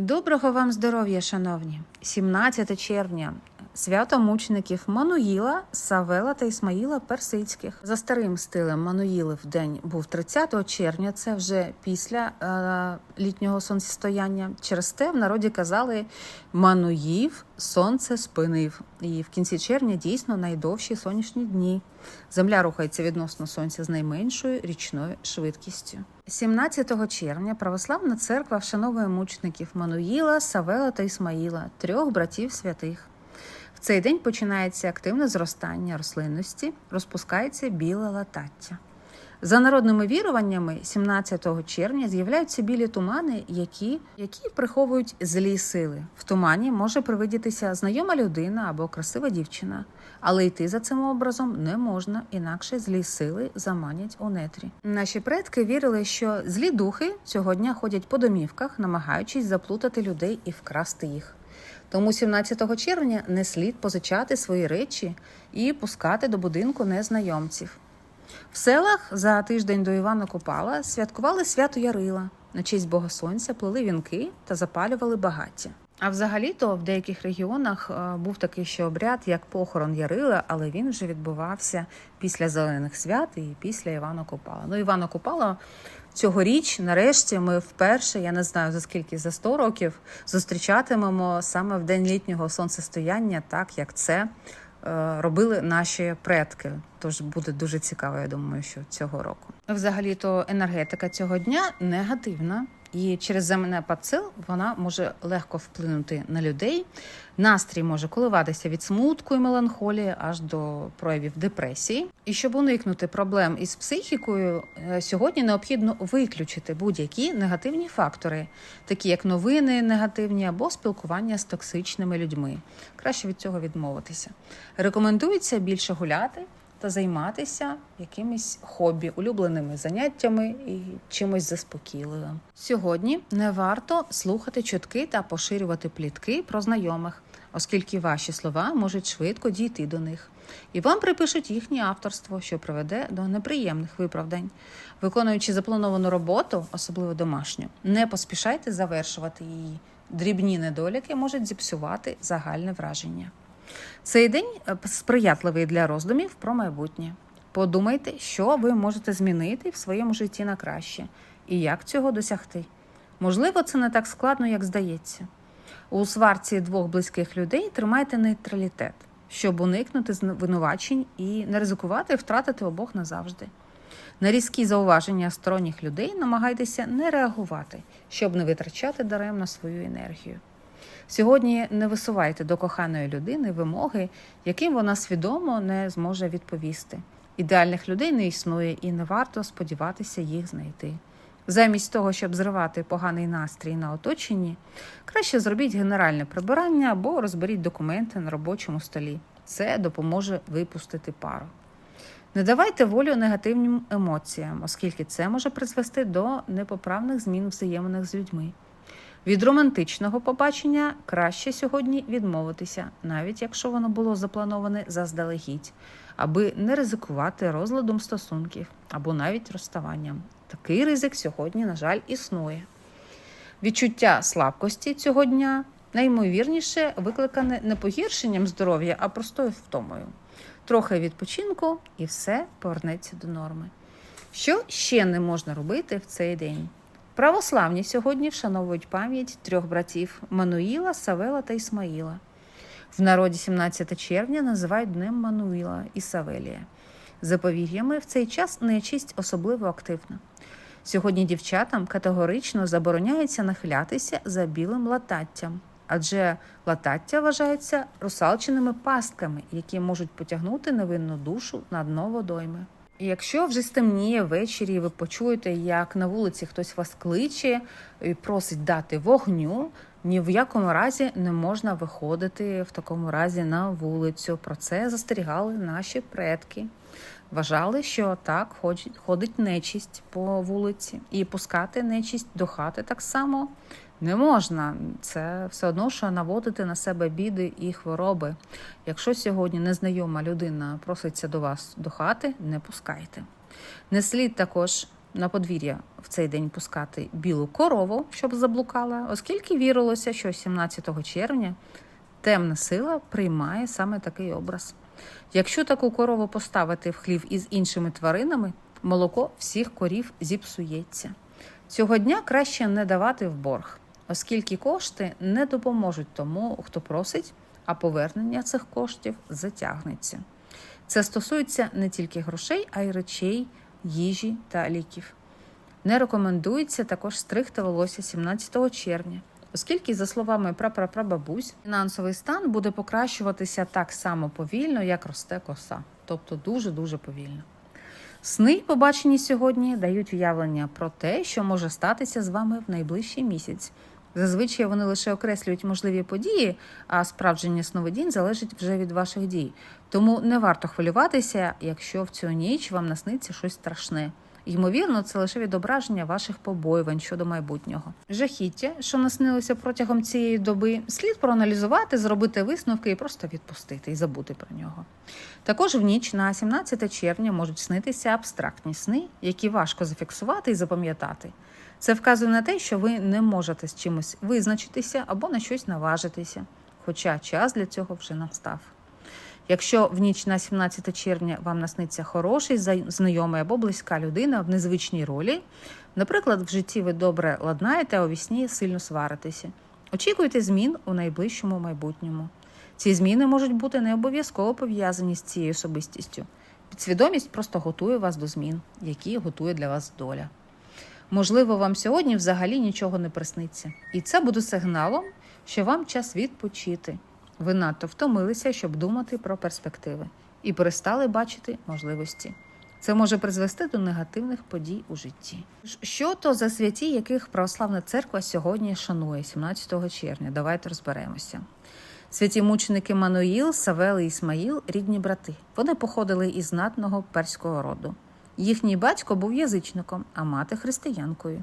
Доброго вам здоров'я, шановні! 17 червня. Свято мучеників Мануїла, Савела та Ісмаїла Персидських. За старим стилем Мануїли в день був 30 червня, це вже після е, літнього сонцестояння. Через те в народі казали Мануїв сонце спинив. І в кінці червня дійсно найдовші сонячні дні. Земля рухається відносно сонця з найменшою річною швидкістю. 17 червня православна церква вшановує мучників Мануїла, Савела та Ісмаїла, трьох братів святих. В цей день починається активне зростання рослинності, розпускається біле латаття. За народними віруваннями, 17 червня з'являються білі тумани, які, які приховують злі сили. В тумані може привидітися знайома людина або красива дівчина, але йти за цим образом не можна, інакше злі сили заманять у нетрі. Наші предки вірили, що злі духи цього дня ходять по домівках, намагаючись заплутати людей і вкрасти їх. Тому 17 червня не слід позичати свої речі і пускати до будинку незнайомців. В селах за тиждень до Івана Купала святкували свято Ярила. На честь Бога Сонця плели вінки та запалювали багаття. А взагалі-то в деяких регіонах е, був такий ще обряд, як похорон Ярила, але він вже відбувався після зелених свят і після Івана Купала. Ну, Івана Купала цьогоріч, нарешті, ми вперше, я не знаю за скільки за 100 років, зустрічатимемо саме в день літнього сонцестояння, так як це робили наші предки. Тож буде дуже цікаво, я думаю, що цього року. Взагалі, то енергетика цього дня негативна. І через земнепад сил вона може легко вплинути на людей. Настрій може коливатися від смутку і меланхолії аж до проявів депресії. І щоб уникнути проблем із психікою, е, сьогодні необхідно виключити будь-які негативні фактори, такі як новини негативні або спілкування з токсичними людьми. Краще від цього відмовитися. Рекомендується більше гуляти та займатися якимись хобі, улюбленими заняттями і чимось заспокійливим. Сьогодні не варто слухати чутки та поширювати плітки про знайомих, оскільки ваші слова можуть швидко дійти до них. І вам припишуть їхнє авторство, що приведе до неприємних виправдань. Виконуючи заплановану роботу, особливо домашню, не поспішайте завершувати її. Дрібні недоліки можуть зіпсувати загальне враження. Цей день е, сприятливий для роздумів про майбутнє. Подумайте, що ви можете змінити в своєму житті на краще і як цього досягти. Можливо, це не так складно, як здається. У сварці двох близьких людей тримайте нейтралітет, щоб уникнути звинувачень і не ризикувати втратити обох назавжди. На різкі зауваження сторонніх людей намагайтеся не реагувати, щоб не витрачати даремно свою енергію. Сьогодні не висувайте до коханої людини вимоги, яким вона свідомо не зможе відповісти. Ідеальних людей не існує і не варто сподіватися їх знайти. Замість того, щоб зривати поганий настрій на оточенні, краще зробіть генеральне прибирання або розберіть документи на робочому столі. Це допоможе випустити пару. Не давайте волю негативним емоціям, оскільки це може призвести до непоправних змін взаєминах з людьми. Від романтичного побачення краще сьогодні відмовитися, навіть якщо воно було заплановане заздалегідь, аби не ризикувати розладом стосунків або навіть розставанням. Такий ризик сьогодні, на жаль, існує. Відчуття слабкості цього дня наймовірніше викликане не погіршенням здоров'я, а простою втомою. Трохи відпочинку і все повернеться до норми. Що ще не можна робити в цей день? Православні сьогодні вшановують пам'ять трьох братів Мануїла, Савела та Ісмаїла. В народі 17 червня називають Днем Мануїла і Савелія. За повір'ями, в цей час нечисть особливо активна. Сьогодні дівчатам категорично забороняється нахилятися за білим лататтям, адже латаття вважаються русалченими пастками, які можуть потягнути невинну душу на дно водойми. Якщо вже стемніє ввечері, ви почуєте, як на вулиці хтось вас кличе і просить дати вогню, ні в якому разі не можна виходити в такому разі на вулицю. Про це застерігали наші предки. Вважали, що так ходить нечисть по вулиці, і пускати нечисть до хати так само не можна. Це все одно, що наводити на себе біди і хвороби. Якщо сьогодні незнайома людина проситься до вас до хати, не пускайте. Не слід також на подвір'я в цей день пускати білу корову, щоб заблукала, оскільки вірилося, що 17 червня темна сила приймає саме такий образ. Якщо таку корову поставити в хлів із іншими тваринами, молоко всіх корів зіпсується. Цього дня краще не давати в борг, оскільки кошти не допоможуть тому, хто просить, а повернення цих коштів затягнеться. Це стосується не тільки грошей, а й речей, їжі та ліків. Не рекомендується також стригти волосся 17 червня, оскільки, за словами прапрапрабабусь, фінансовий стан буде покращуватися так само повільно, як росте коса, тобто дуже-дуже повільно. Сни, побачені сьогодні, дають уявлення про те, що може статися з вами в найближчий місяць. Зазвичай вони лише окреслюють можливі події, а справдження сновидінь залежить вже від ваших дій. Тому не варто хвилюватися, якщо в цю ніч вам насниться щось страшне. Ймовірно, це лише відображення ваших побоювань щодо майбутнього. Жахіття, що наснилося протягом цієї доби, слід проаналізувати, зробити висновки і просто відпустити і забути про нього. Також в ніч на 17 червня можуть снитися абстрактні сни, які важко зафіксувати і запам'ятати. Це вказує на те, що ви не можете з чимось визначитися або на щось наважитися, хоча час для цього вже настав. Якщо в ніч на 17 червня вам насниться хороший знайомий або близька людина в незвичній ролі, наприклад, в житті ви добре ладнаєте, а у вісні сильно сваритеся, очікуйте змін у найближчому майбутньому. Ці зміни можуть бути не обов'язково пов'язані з цією особистістю. Підсвідомість просто готує вас до змін, які готує для вас доля. Можливо, вам сьогодні взагалі нічого не присниться, і це буде сигналом, що вам час відпочити. Ви надто втомилися, щоб думати про перспективи, і перестали бачити можливості. Це може призвести до негативних подій у житті. Що то за святі, яких православна церква сьогодні шанує 17 червня? Давайте розберемося. Святі мученики Мануїл, Савел і Ісмаїл рідні брати. Вони походили із знатного перського роду. Їхній батько був язичником, а мати християнкою.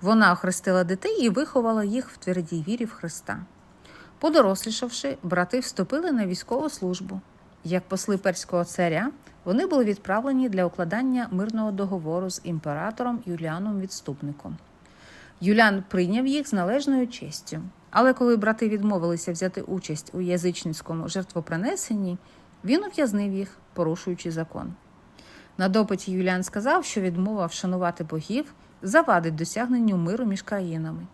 Вона охрестила дітей і виховала їх в твердій вірі в Христа. Подорослішавши, брати вступили на військову службу. Як посли перського царя, вони були відправлені для укладання мирного договору з імператором Юліаном Відступником. Юлян прийняв їх з належною честю. Але коли брати відмовилися взяти участь у язичницькому жертвопринесенні, він ув'язнив їх, порушуючи закон. На допиті Юліан сказав, що відмова вшанувати богів завадить досягненню миру між країнами.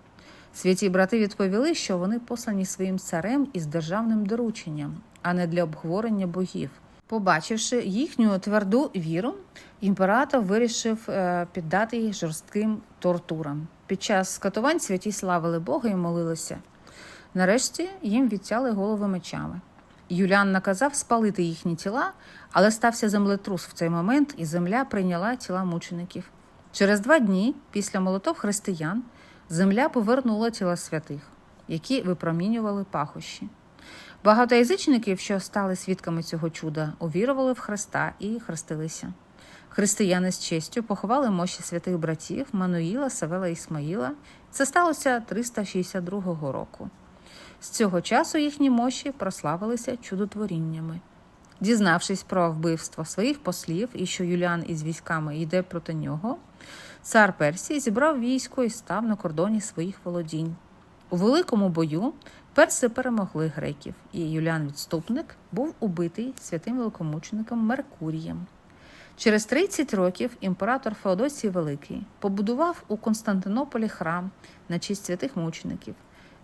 Святі брати відповіли, що вони послані своїм царем із державним дорученням, а не для обговорення богів. Побачивши їхню тверду віру, імператор вирішив е, піддати їх жорстким тортурам. Під час скатувань святі славили Бога і молилися. Нарешті їм відтяли голови мечами. Юліан наказав спалити їхні тіла, але стався землетрус в цей момент, і земля прийняла тіла мучеників. Через два дні після молотов християн земля повернула тіла святих, які випромінювали пахощі. Багато язичників, що стали свідками цього чуда, увірували в Христа і хрестилися. Християни з честю поховали мощі святих братів Мануїла, Савела і Ісмаїла. Це сталося 362 року. З цього часу їхні мощі прославилися чудотворіннями. Дізнавшись про вбивство своїх послів і що Юліан із військами йде проти нього, цар Персії зібрав військо і став на кордоні своїх володінь. У великому бою перси перемогли греків, і Юліан Відступник був убитий святим великомучеником Меркурієм. Через 30 років імператор Феодосій Великий побудував у Константинополі храм на честь святих мучеників,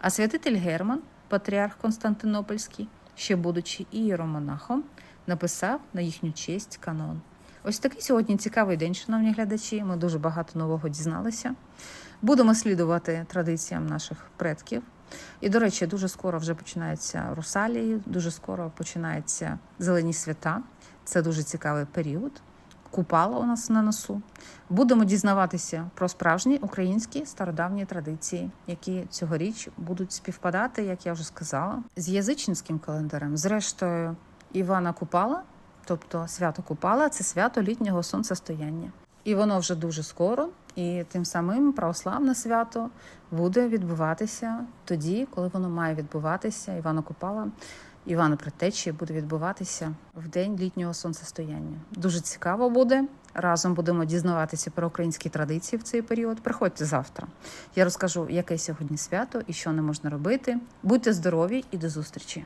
а святитель Герман, патріарх Константинопольський, ще будучи ієромонахом, написав на їхню честь канон. Ось такий сьогодні цікавий день, шановні глядачі. Ми дуже багато нового дізналися. Будемо слідувати традиціям наших предків. І, до речі, дуже скоро вже починаються русалії, дуже скоро починаються зелені свята. Це дуже цікавий період. Купала у нас на носу. Будемо дізнаватися про справжні українські стародавні традиції, які цьогоріч будуть співпадати, як я вже сказала, з язичницьким календарем. Зрештою, Івана Купала, тобто свято Купала, це свято літнього сонцестояння. І воно вже дуже скоро, і тим самим православне свято буде відбуватися тоді, коли воно має відбуватися. Івана Купала, Івана Предтечі буде відбуватися в день літнього сонцестояння. Дуже цікаво буде. Разом будемо дізнаватися про українські традиції в цей період. Приходьте завтра. Я розкажу, яке сьогодні свято і що не можна робити. Будьте здорові і до зустрічі!